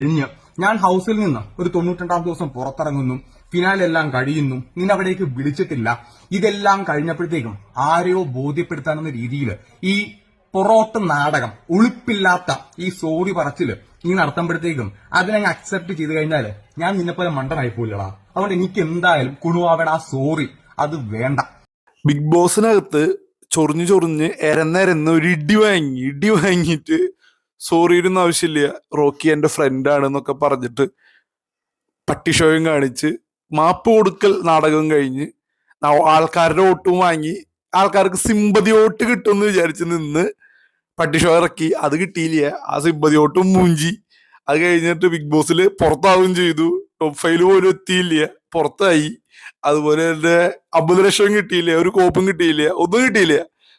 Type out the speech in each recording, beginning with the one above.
കഴിഞ്ഞ് ഞാൻ ഹൗസിൽ നിന്ന് ഒരു തൊണ്ണൂറ്റിരണ്ടാം ദിവസം പുറത്തിറങ്ങുന്നു. ഫിനാലെല്ലാം കഴിയുന്നു. നിന്നെ അവിടേക്ക് വിളിച്ചിട്ടില്ല. ഇതെല്ലാം കഴിഞ്ഞപ്പോഴത്തേക്കും ആരെയോ ബോധ്യപ്പെടുത്താനെന്ന രീതിയിൽ ഈ പൊറോട്ട് നാടകം ഒളിപ്പില്ലാത്ത ഈ സോറി പറച്ചിൽ നീ നടത്തുമ്പോഴത്തേക്കും അതിനെ അക്സെപ്റ്റ് ചെയ്ത് കഴിഞ്ഞാൽ ഞാൻ നിന്നെ പോലെ മണ്ടനായി പോയില്ലടാ അതുകൊണ്ട് എനിക്ക് എന്തായാലും കുണുവാവേട ആ സോറി അത് വേണ്ട. ബിഗ് ബോസിനകത്ത് ചൊറിഞ്ഞ് ചൊറിഞ്ഞ് എരന്നെരന്ന് ഒരു ഇടി വാങ്ങി ഇടി വാങ്ങിയിട്ട് സോറി ഇടുന്ന ആവശ്യമില്ല. റോക്കി എന്റെ ഫ്രണ്ടാണ് എന്നൊക്കെ പറഞ്ഞിട്ട് പട്ടി ഷോയും കാണിച്ച് മാപ്പ് കൊടുക്കൽ നാടകം കഴിഞ്ഞ് ആൾക്കാരുടെ വോട്ടും വാങ്ങി ആൾക്കാർക്ക് സിമ്പതി വോട്ട് കിട്ടുമെന്ന് വിചാരിച്ച് നിന്ന് പട്ടി ഷോ ഇറക്കി. അത് കിട്ടിയില്ല. ആ സിമ്പതി വോട്ടും മൂഞ്ചി. അത് കഴിഞ്ഞിട്ട് ബിഗ് ബോസിൽ പുറത്താവുകയും ചെയ്തു. ടോപ്പ് ഫൈവ് പോലും എത്തിയില്ല. പുറത്തായി. അതുപോലെ തന്നെ അമ്പത് ലക്ഷം കിട്ടിയില്ല. ഒരു കോപ്പും കിട്ടിയില്ല. ഒന്നും കിട്ടിയില്ല.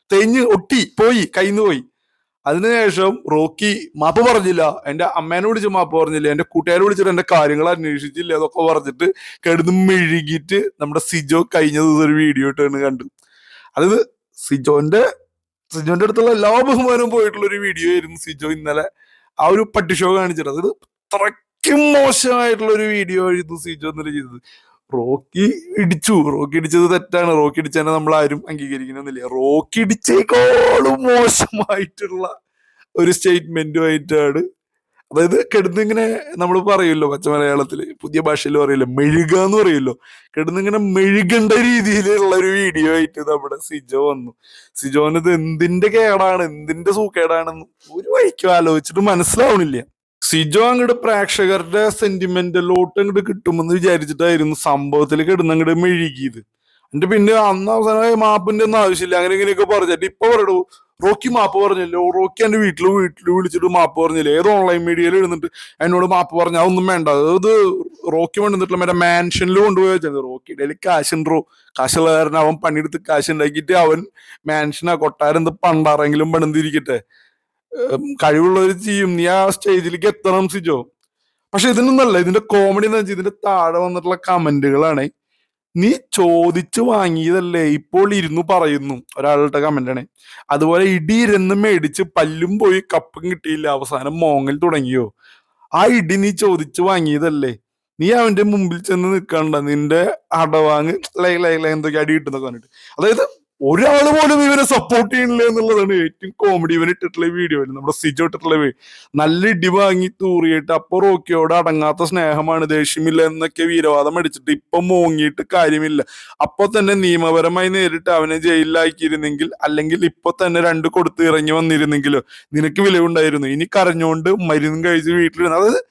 തെഞ്ഞ് ഒട്ടി പോയി കയ്യിൽ നിന്ന് പോയി. അതിനുശേഷം റോക്കി മാപ്പ് പറഞ്ഞില്ല. എന്റെ അമ്മേനെ വിളിച്ച് മാപ്പ് പറഞ്ഞില്ല. എന്റെ കൂട്ടുകാരെ വിളിച്ചിട്ട് എന്റെ കാര്യങ്ങൾ അന്വേഷിച്ചില്ല അതൊക്കെ പറഞ്ഞിട്ട് കിടന്ന് മെഴുകിയിട്ട് നമ്മുടെ സിജോ കഴിഞ്ഞ ദിവസം ഒരു വീഡിയോ ഇട്ടാണ് കണ്ടു. അതായത് സിജോന്റെ സിജോന്റെ അടുത്തുള്ള എല്ലാ ബഹുമാനവും പോയിട്ടുള്ള ഒരു വീഡിയോ ആയിരുന്നു സിജോ ഇന്നലെ ആ ഒരു പട്ടി ഷോ കാണിച്ചിട്ട്. അതായത് അത്രയ്ക്കും മോശമായിട്ടുള്ള ഒരു വീഡിയോ ആയിരുന്നു സിജോ ഇന്നലെ ചെയ്തത്. റോക്കി ഇടിച്ചു. റോക്കി ഇടിച്ചത് തെറ്റാണ്. റോക്കി ഇടിച്ചതിനെ നമ്മൾ ആരും അംഗീകരിക്കണമെന്നില്ല റോക്കി ഇടിച്ചേക്കാളും മോശമായിട്ടുള്ള ഒരു സ്റ്റേറ്റ്മെന്റുമായിട്ടാണ്. അതായത് കിടന്നിങ്ങനെ നമ്മൾ പറയുമല്ലോ പച്ച മലയാളത്തിൽ പുതിയ ഭാഷയിൽ പറയില്ല മെഴുക എന്ന് പറയുമല്ലോ. കിടന്നിങ്ങനെ മെഴുകേണ്ട രീതിയിലുള്ള ഒരു വീഡിയോ ആയിട്ട് നമ്മുടെ സിജോ വന്നു. സിജോന് ഇത് എന്തിന്റെ കേടാണ്? എന്തിന്റെ സൂക്കേടാണെന്ന് ഒരു വഴിക്കും ആലോചിച്ചിട്ട് മനസ്സിലാവണില്ല സിജോ അങ്ങോട്ട് പ്രേക്ഷകരുടെ സെന്റിമെന്റലോട്ട് അങ്ങോട്ട് കിട്ടുമെന്ന് വിചാരിച്ചിട്ടായിരുന്നു സംഭവത്തിലേക്ക് ഇടുന്ന അങ്ങോട്ട് മെഴുകിയത്. എന്റെ പിന്നെ അന്ന് അവസാനമായി മാപ്പിന്റെ ഒന്നും ആവശ്യമില്ല. അങ്ങനെ ഇങ്ങനെയൊക്കെ പറഞ്ഞിട്ട് ഇപ്പൊ പറയടൂ റോക്കി മാപ്പ് പറഞ്ഞല്ലോ? റോക്കി എന്റെ വീട്ടിൽ വീട്ടിൽ വിളിച്ചിട്ട് മാപ്പ് പറഞ്ഞില്ലേ? ഏത് ഓൺലൈൻ മീഡിയയിൽ ഇരുന്നിട്ട് എന്നോട് മാപ്പ് പറഞ്ഞ അതൊന്നും വേണ്ട. അത് റോക്കി കൊണ്ടുവന്നിട്ടുള്ള മറ്റേ മാൻഷനിൽ കൊണ്ടുപോയി വെച്ചത്. റോക്കിയുടെ കാശുണ്ടോ കാശുള്ള കാരണം അവൻ പണിയെടുത്ത് കാശ് ഉണ്ടാക്കിയിട്ട് അവൻ മാൻഷനാ കൊട്ടാരം എന്ത് പണ്ടാറെങ്കിലും പണിതിരിക്കട്ടെ. കഴിവുള്ളവർ ചെയ്യും. നീ ആ സ്റ്റേജിലേക്ക് എത്തണം സിജോ. പക്ഷെ ഇതിനൊന്നല്ല ഇതിന്റെ കോമഡി എന്ന് വെച്ചാൽ ഇതിന്റെ താഴെ വന്നിട്ടുള്ള കമന്റുകളാണ്. നീ ചോദിച്ചു വാങ്ങിയതല്ലേ? ഇപ്പോൾ ഇരുന്നു പറയുന്നു ഒരാളുടെ കമന്റാണ്. അതുപോലെ ഇടിയിരുന്ന് മേടിച്ച് പല്ലും പോയി കപ്പും കിട്ടിയില്ല. അവസാനം മോങ്ങൽ തുടങ്ങിയോ? ആ ഇടി നീ ചോദിച്ചു വാങ്ങിയതല്ലേ? നീ അവന്റെ മുമ്പിൽ ചെന്ന് നിൽക്കണ്ട. നിന്റെ അടവാങ് ലൈ ലൈ ലൈ എന്തൊക്കെ അടി കിട്ടുന്നൊക്കെ പറഞ്ഞിട്ട്. അതായത് ഒരാൾ പോലും ഇവനെ സപ്പോർട്ട് ചെയ്യണില്ല എന്നുള്ളതാണ് ഏറ്റവും കോമഡി ഇവൻ ഇട്ടിട്ടുള്ള വീഡിയോ നമ്മുടെ സിജോ ഇട്ടിട്ടുള്ള നല്ല ഇടി വാങ്ങി തൂറിയിട്ട് അപ്പൊ റോക്കിയോട് അടങ്ങാത്ത സ്നേഹമാണ്. ദേഷ്യമില്ല എന്നൊക്കെ വീരവാദം അടിച്ചിട്ട് ഇപ്പൊ മോങ്ങിയിട്ട് കാര്യമില്ല. അപ്പൊ തന്നെ നിയമപരമായി നേരിട്ട് അവനെ ജയിലിലാക്കിയിരുന്നെങ്കിൽ അല്ലെങ്കിൽ ഇപ്പൊ തന്നെ രണ്ട് കൊടുത്ത് ഇറങ്ങി വന്നിരുന്നെങ്കിലോ? നിനക്ക് വിലവുണ്ടായിരുന്നു ഇനി കരഞ്ഞുകൊണ്ട് മരുന്നും കഴിച്ച് വീട്ടിലിരുന്നു. അതായത്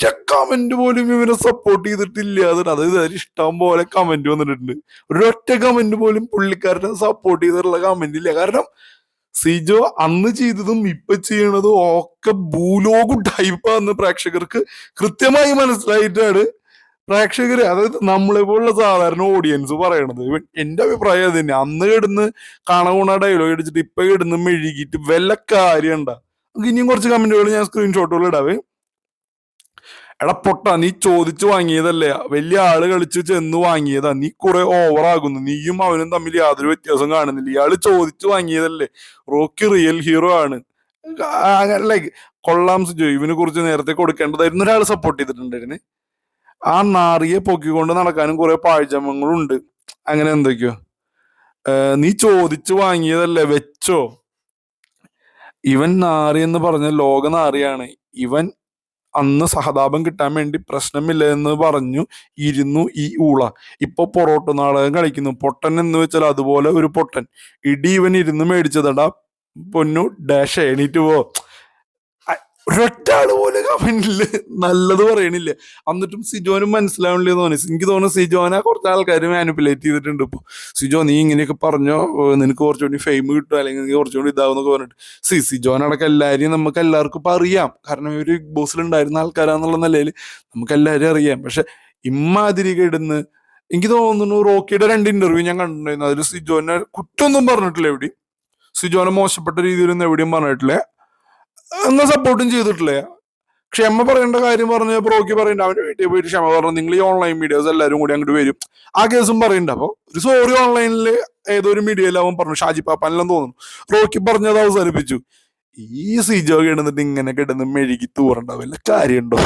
ഒരൊറ്റ കമന്റ് പോലും ഇവനെ സപ്പോർട്ട് ചെയ്തിട്ടില്ല. അത് അതായത് ഇഷ്ടം പോലെ കമന്റ് വന്നിട്ടുണ്ട്. ഒരു ഒറ്റ കമന്റ് പോലും പുള്ളിക്കാരനെ സപ്പോർട്ട് ചെയ്തിട്ടുള്ള കമന്റ് ഇല്ല. കാരണം സിജോ അന്ന് ചെയ്തതും ഇപ്പൊ ചെയ്യണതും ഒക്കെ ഭൂലോകു ടൈപ്പാന്ന് പ്രേക്ഷകർക്ക് കൃത്യമായി മനസ്സിലായിട്ടാണ് പ്രേക്ഷകർ അതായത് നമ്മളെ പോലുള്ള സാധാരണ ഓഡിയൻസ് പറയണത്. എന്റെ അഭിപ്രായം അത് തന്നെ. അന്ന് കിടന്ന് കണകുണ ഡയലോഗ് അടിച്ചിട്ട് ഇപ്പൊ കിടന്ന് മെഴുകിയിട്ട് വല്ല കാര്യം ഉണ്ടാ ഇനിയും കുറച്ച് കമന്റുകൾ ഞാൻ സ്ക്രീൻഷോട്ടുകൾ ഇടാവേ എടാ പൊട്ട നീ ചോദിച്ചു വാങ്ങിയതല്ലേ? വലിയ ആൾ കളിച്ച് ചെന്ന് വാങ്ങിയതാ. നീ കുറെ ഓവറാകുന്നു നീയും അവനും തമ്മിൽ യാതൊരു വ്യത്യാസം കാണുന്നില്ല. ഇയാൾ ചോദിച്ചു വാങ്ങിയതല്ലേ? റോക്കി റിയൽ ഹീറോ ആണ്. ലൈക്ക് കൊള്ളാം സുജോ. ഇവനെ കുറിച്ച് നേരത്തെ കൊടുക്കേണ്ടതായിരുന്നു. ഒരാൾ സപ്പോർട്ട് ചെയ്തിട്ടുണ്ടായിരുന്നു. ആ നാറിയെ പൊക്കിക്കൊണ്ട് നടക്കാനും കുറെ പാഴ്ചമങ്ങളുണ്ട്. അങ്ങനെ എന്തൊക്കെയോ. നീ ചോദിച്ചു വാങ്ങിയതല്ലേ? വെച്ചോ. ഇവൻ നാറി എന്ന് പറഞ്ഞ ലോക നാറിയാണ്. ഇവൻ അന്ന് സഹതാപം കിട്ടാൻ വേണ്ടി പ്രശ്നമില്ല എന്ന് പറഞ്ഞു ഇരുന്നു ഈ ഊള. ഇപ്പൊ പൊറോട്ട നാടകം കളിക്കുന്നു. പൊട്ടൻ എന്ന് വെച്ചാൽ അതുപോലെ ഒരു പൊട്ടൻ. ഇടി ഇവൻ ഇരുന്ന് മേടിച്ചതടാ പൊന്നു ഡാഷ് എണീറ്റ് പോ. ഒരൊറ്റാൾ പോലെ കമന്റിൽ നല്ലത് പറയണില്ല. എന്നിട്ടും സിജോനും മനസ്സിലാവണില്ല തോന്നി. എനിക്ക് തോന്നുന്നു സിജോനെ കുറച്ച് ആൾക്കാർ മാനിപ്പുലേറ്റ് ചെയ്തിട്ടുണ്ട് ഇപ്പൊ. സിജോ നീ ഇങ്ങനെയൊക്കെ പറഞ്ഞോ? നിനക്ക് കുറച്ചുകൂടി ഫെയിം കിട്ടും അല്ലെങ്കിൽ നിനക്ക് കുറച്ചുകൂടി ഇതാവുന്നൊക്കെ പറഞ്ഞിട്ട്. സി സിജോനടക്കം എല്ലാവരെയും നമുക്ക് എല്ലാവർക്കും ഇപ്പൊ അറിയാം. കാരണം ഇവർ ബിഗ് ബോസിൽ ഉണ്ടായിരുന്ന ആൾക്കാരാന്നുള്ള നിലയിൽ നമുക്ക് എല്ലാവരും അറിയാം. പക്ഷെ ഇമ്മാതിരി കിടന്ന് എനിക്ക് തോന്നുന്നു റോക്കിയുടെ രണ്ട് ഇന്റർവ്യൂ ഞാൻ കണ്ടിട്ടുണ്ടായിരുന്നു. അതിൽ സിജോനെ കുറ്റമൊന്നും പറഞ്ഞിട്ടില്ല എവിടെയും. സിജോനെ മോശപ്പെട്ട രീതിയിലൊന്നും എവിടെയും പറഞ്ഞിട്ടില്ല. എന്നാ സപ്പോർട്ടും ചെയ്തിട്ടില്ലേ? ക്ഷമ പറയേണ്ട കാര്യം പറഞ്ഞ ബ്രോക്കി പറയണ്ട അവന്റെ വീട്ടിൽ പോയിട്ട് ക്ഷമ പറഞ്ഞു നിങ്ങൾ ഈ ഓൺലൈൻ മീഡിയാസ് എല്ലാവരും കൂടി അങ്ങോട്ട് വരും. ആ കേസും പറയണ്ട അപ്പൊ ഒരു സോറി ഓൺലൈനിൽ ഏതോ ഒരു അവൻ പറഞ്ഞു ഷാജി പാപ്പാനെല്ലാം തോന്നുന്നു. റോക്കി പറഞ്ഞത് അവസാനിപ്പിച്ചു. ഈ സിജോ കിടന്നിട്ട് ഇങ്ങനെ കിടന്ന് മെഴുകി തൂറണ്ട വല്ല കാര്യമുണ്ടോ?